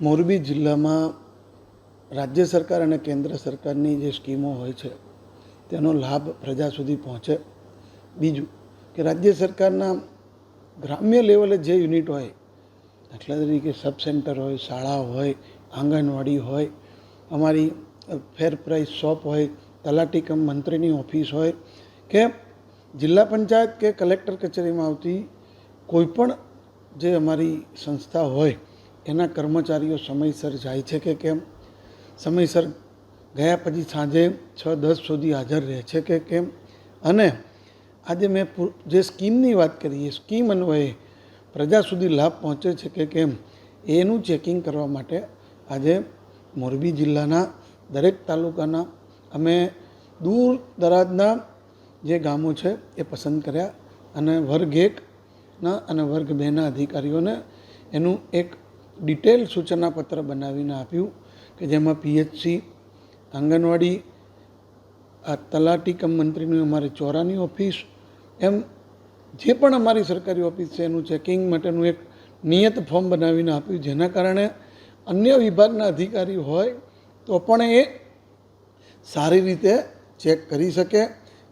મોરબી જિલ્લામાં રાજ્ય સરકાર અને કેન્દ્ર સરકારની જે સ્કીમો હોય છે, તેનો લાભ પ્રજા સુધી પહોંચે. બીજું કે રાજ્ય સરકારના ગ્રામ્ય લેવલે જે યુનિટ હોય, દાખલા તરીકે સબ સેન્ટર હોય, શાળા હોય, આંગણવાડી હોય, અમારી ફેર પ્રાઇસ શોપ હોય, તલાટી કમ મંત્રીની ઓફિસ હોય, કે જિલ્લા પંચાયત કે કલેક્ટર કચેરીમાં આવતી કોઈપણ જે અમારી સંસ્થા હોય એના કર્મચારીઓ સમયસર જાય છે કે કેમ? સમયસર ગયા પછી સાંજે છ, દસ સુધી હાજર રહે છે કે કેમ? અને આજે મેં જે સ્કીમની વાત કરી, એ સ્કીમ અન્વયે પ્રજા સુધી લાભ પહોંચે છે કે કેમ? એનું ચેકિંગ કરવા માટે આજે મોરબી જિલ્લાના દરેક તાલુકાના અમે દૂર દરાજના જે ગામો છે એ પસંદ કર્યા અને વર્ગ એકના અને વર્ગ બેના અધિકારીઓને એનું એક ડિટેલ સૂચનાપત્ર બનાવીને આપ્યું કે જેમાં પીએચસી, આંગણવાડી, આ તલાટી કમ મંત્રીની અમારી ચોરાની ઓફિસ, એમ જે પણ અમારી સરકારી ઓફિસ છે એનું ચેકિંગ માટેનું એક નિયત ફોર્મ બનાવીને આપ્યું. જેના કારણે અન્ય વિભાગના અધિકારી હોય તો પણ એ સારી રીતે ચેક કરી શકે.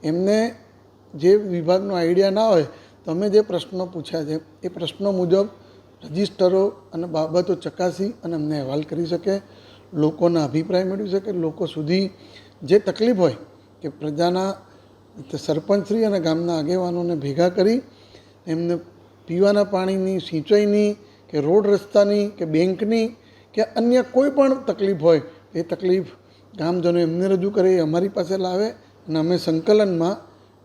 એમને જે વિભાગનો આઈડિયા ના હોય તો અમે જે પ્રશ્નો પૂછ્યા છે, એ પ્રશ્નો મુજબ રજિસ્ટરો અને બાબતો ચકાસી અને અમને અહેવાલ કરી શકે, લોકોના અભિપ્રાય મેળવી શકે, લોકો સુધી જે તકલીફ હોય કે પ્રજાના સરપંચશ્રી અને ગામના આગેવાનોને ભેગા કરી, એમને પીવાના પાણીની, સિંચાઈની કે રોડ રસ્તાની કે બેંકની કે અન્ય કોઈ પણ તકલીફ હોય, એ તકલીફ ગામજનો એમને રજૂ કરે, એ અમારી પાસે લાવે અને અમે સંકલનમાં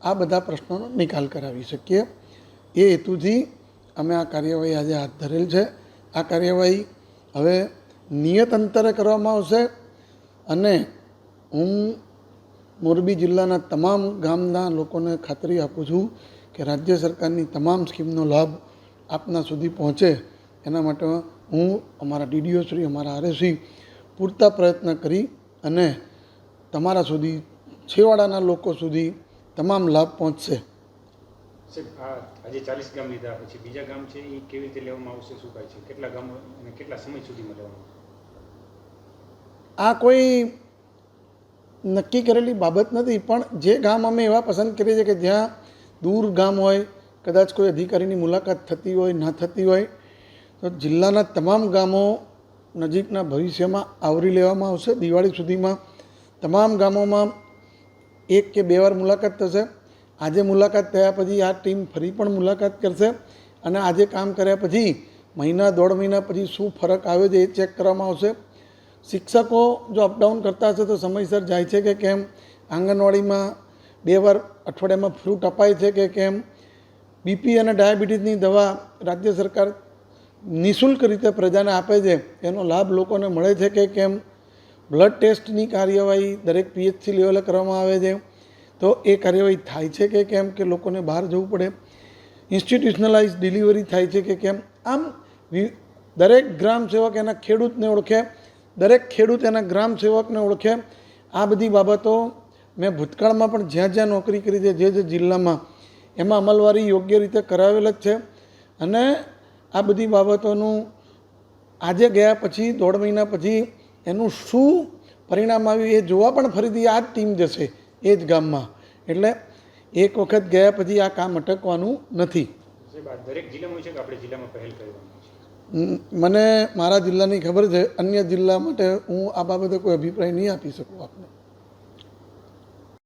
આ બધા પ્રશ્નોનો નિકાલ કરાવી શકીએ. એ હેતુથી અમે આ કાર્યવાહી આજે હાથ ધરેલ છે. આ કાર્યવાહી હવે નિયત અંતરે કરવામાં આવશે અને હું મોરબી જિલ્લાના તમામ ગામના લોકોને ખાતરી આપું છું કે રાજ્ય સરકારની તમામ સ્કીમનો લાભ આપના સુધી પહોંચે. એના માટે હું અમારા ડીડીઓ શ્રી, અમારા આરએસી પૂરતા પ્રયત્ન કરી અને તમારા સુધી, છેવાડાના લોકો સુધી તમામ લાભ પહોંચશે. આજે ચાલીસ ગામ લીધા, પછી બીજા ગામ છે એ કેવી રીતે લેવામાં આવશે, શું કાય છે, કેટલા ગામ અને કેટલા સમય સુધીમાં લેવાનું આ કોઈ નક્કી કરેલી બાબત નથી, પણ જે ગામ અમે એવા પસંદ કરીએ છીએ કે જ્યાં દૂર ગામ હોય, કદાચ કોઈ અધિકારીની મુલાકાત થતી હોય, ન થતી હોય, તો જિલ્લાના તમામ ગામો નજીકના ભવિષ્યમાં આવરી લેવામાં આવશે. દિવાળી સુધીમાં તમામ ગામોમાં એક કે બે વાર મુલાકાત થશે. આજે મુલાકાત થયા પછી આ ટીમ ફરી પણ મુલાકાત કરશે અને આજે કામ કર્યા પછી મહિના, દોઢ મહિના પછી શું ફરક આવે છે એ ચેક કરવામાં આવશે. શિક્ષકો જો અપડાઉન કરતા હશે તો સમયસર જાય છે કે કેમ? આંગણવાડીમાં બે વાર અઠવાડિયામાં ફ્રૂટ અપાય છે કે કેમ? બીપી અને ડાયાબિટીસની દવા રાજ્ય સરકાર નિઃશુલ્ક રીતે પ્રજાને આપે છે, એનો લાભ લોકોને મળે છે કે કેમ? બ્લડ ટેસ્ટની કાર્યવાહી દરેક પીએચસી લેવલે કરવામાં આવે છે. તો એ કાર્યવાહી થાય છે કે કેમ કે લોકોને બહાર જવું પડે? ઇન્સ્ટિટ્યુશનલાઇઝ ડિલિવરી થાય છે કે કેમ? આમ દરેક ગ્રામ સેવક એના ખેડૂતને ઓળખે, દરેક ખેડૂત એના ગ્રામ સેવકને ઓળખે. આ બધી બાબતો મેં ભૂતકાળમાં પણ જ્યાં જ્યાં નોકરી કરી છે, જે જે જિલ્લામાં, એમાં અમલવારી યોગ્ય રીતે કરાવેલ જ છે. અને આ બધી બાબતોનું આજે ગયા પછી, દોઢ મહિના પછી એનું શું પરિણામ આવ્યું એ જોવા પણ ફરીથી આ જ ટીમ જશે. એ જ ગામમાં. એટલે એક વખત ગયા પછી આ કામ અટકવાનું નથી. મને મારા જિલ્લાની ખબર છે. અન્ય જિલ્લા માટે હું આ બાબતે કોઈ અભિપ્રાય નહીં આપી શકું આપને.